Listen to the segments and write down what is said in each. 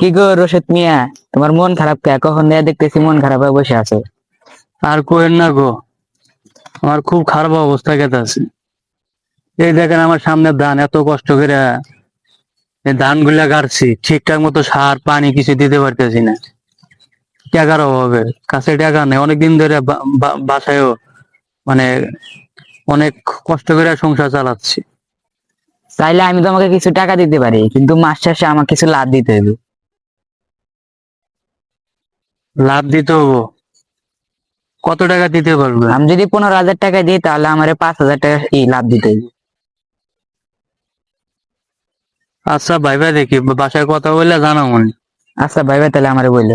কি গো রশিদ মিয়া? তোমার মন খারাপ কে? কখন দেয়া দেখতেছি মন খারাপ হয়ে বসে আছো। আর কোয়েন না গো আমার খুব খারাপ অবস্থা গেছে আছে। এই দেখেন আমার সামনে ধান এত কষ্ট করে এই ধানগুলা গাড়ছি ঠিকঠাক মতো সার পানি কিছু দিতে পারতেছি না। টাকার অভাবে কাছে টাকা নেই। অনেকদিন ধরে বাসায়ও মানে অনেক কষ্ট করে সংসার চালাচ্ছি। চাইলে আমি তোমাকে কিছু টাকা দিতে পারি কিন্তু মাস শেষে আমাকে কিছু লাভ দিতে হবে। লাভ দিতে হব। কত টাকা দিতে পারবে? আমি যদি পনেরো হাজার টাকা দিই তাহলে আমার পাঁচ হাজার টাকা লাভ দিতে হবে আচ্ছা ভাই ভাই দেখি বাসায় কথা বললে জানাও মনে। আচ্ছা ভাই ভাই তাহলে আমার বললে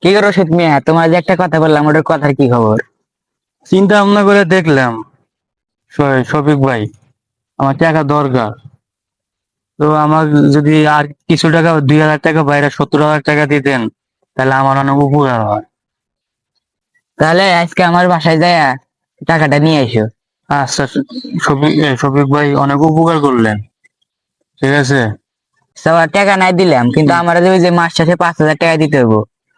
কি করো রশিদ মিয়া? তোমার যে একটা কথা বললাম ওটার কথার কি খবর? চিন্তা ভাবনা করে দেখলাম শফিক ভাই আমার টাকা দরকার। তো আমার যদি আর কিছু টাকা দুই হাজার টাকা বাইরে সত্তর হাজার টাকা দিতেন তাহলে আমার অনেক উপকার হয়। তাহলে আজকে আমার বাসায় যায় টাকাটা নিয়ে এসো আচ্ছা শফিক শফিক ভাই অনেক উপকার করলেন। ঠিক আছে? সবার টাকা নাই দিলাম কিন্তু আমার যে ওই যে মাস শেষে পাঁচ হাজার টাকা দিতে হব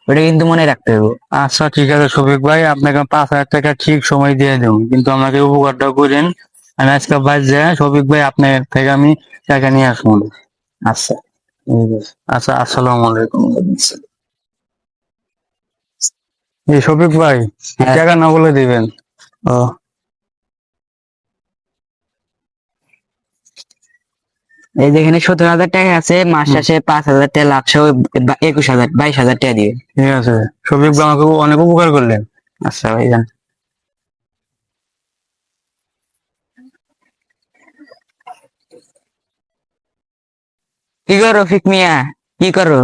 ওটা কিন্তু মনে রাখতে হবে আচ্ছা ঠিক আছে শফিক ভাই আপনাকে পাঁচ হাজার টাকা ঠিক সময় দিয়ে দেবো কিন্তু আমাকে উপকারটা করেন। আমি আজকে বাইরে যাই শফিক ভাই আপনার থেকে আমি টাকা নিয়ে আসব। আচ্ছা। আচ্ছা আসসালামু আলাইকুম। এই শফিক ভাই হ্যাঁ। টাকা না বলে দিবেন? ও। এই যেখানে সত্তর হাজার টাকা আছে মাস শেষে পাঁচ হাজার টাকা লাভ সহ একুশ হাজার বাইশ হাজার টাকা দিবে ঠিক আছে। শফিক ভাই আমাকে অনেক উপকার করলেন। আচ্ছা ভাই কি করো রফিক মিয়া? কি করো?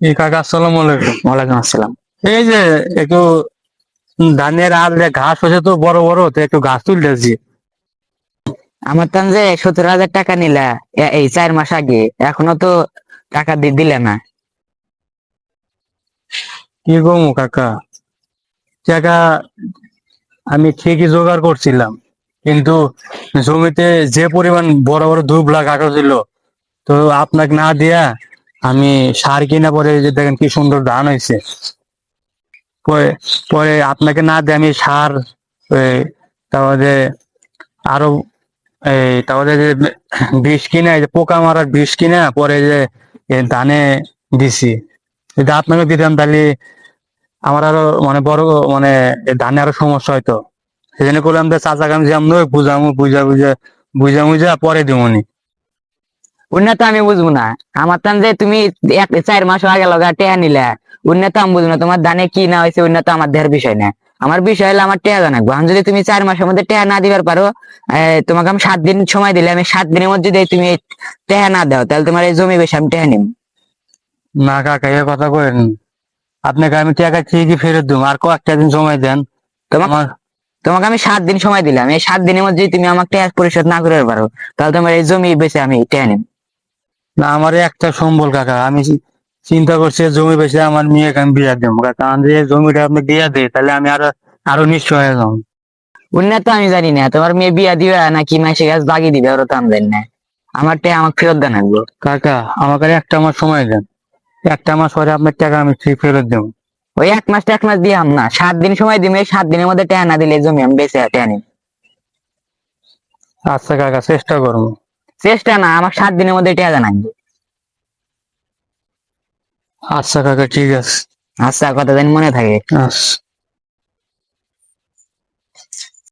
এই কাকা আসসালামু আলাইকুম। ওয়ালাইকুম আসসালাম। এই যে একটু ধানের আর ঘাস হয়েছে তো বড় বড় তো একটু ঘাস তুলতেছি। আমার তান যে সত্তর হাজার টাকা নিলা এই চার মাস আগে এখনও তো টাকা দি- দিলে না। কি কমু কাকা? টাকা আমি ঠিকই জোগাড় করছিলাম কিন্তু জমিতে যে পরিমাণ বড় বড় ধূপলা কাটা ছিল তো আপনাকে না দিয়া আমি সার কিনা পরে যে দেখেন কি সুন্দর ধান হয়েছে। পরে আপনাকে না দিয়ে আমি সার তারপরে আরও এই তারপরে যে বিষ কিনা যে পোকা মারার বিষ কিনা পরে যে ধানে দিছি। যদি আপনাকে দিতাম তাহলে আমার আরও মানে বড় মানে ধানে আরও সমস্যা হয়তো সেই জন্য করলাম যে চাচা কাম যে বুঝামু, বুঝা বুঝা বুঝা বুঝা পরে দিমনি। উন্নত তো আমি বুঝব না। আমার তান যে তুমি এক চার মাস আগে লগা টেহা নিলা উন্নত আমি বুঝব না। তোমার দানে কি না হয়েছে উন্নত আমার দেহের বিষয় না। আমার বিষয় হলো আমার টেহা জানাব আমি যদি তুমি চার মাসের মধ্যে টেহা না দিবার পারো তোমাকে আমি সাত দিন সময় দিলে আমি সাত দিনের মধ্যে যদি তুমি টেহা না দাও তাহলে তোমার এই জমি বেশি আমি টেহা নিব না কাকা এ কথা করেন আপনাকে আমি টাকা ঠিকই ফেরত দেবো আর কয়েকটা দিন সময় দেন। তোমার তোমাকে আমি সাত দিন সময় দিলাম। এই সাত দিনের মধ্যে তুমি আমাকে টেহা পরিশোধ না করে পারো তাহলে তোমার এই জমি বেশি আমি টেহা নিব না আমার একটা সম্বল কাকা। আমি চিন্তা করছি জমি বেশি আমার মেয়েকে আমি বিয়া দেবো। কাকা আমি জমিটা আপনি দিয়া দেয় তাহলে আমি আরও আরও নিশ্চয় হয়ে যাব। উন্নত তো আমি জানি না তোমার মেয়ে বিয়া দিবে নাকি মাসে গাছ বাগিয়ে দিবে ওরা তো আমি জানি না। আমার টেহা আমাকে ফেরত দেন লাগবো কাকা আমাকে একটা মাস সময় দেন। একটা মাস পরে আপনার টাকা আমি ঠিক ফেরত দেবো। ওই এক মাস এক মাস দিয়ে না সাত দিন সময় দিবে সাত দিনের মধ্যে টেহা না দিলে জমি আমি বেঁচে নিব। আচ্ছা কাকা চেষ্টা করব। চেষ্টা না আমার সাত দিনের মধ্যে এটা জানাই আচ্ছা কাকা ঠিক আছে। আচ্ছা কথা জানি মনে থাকে। আচ্ছা।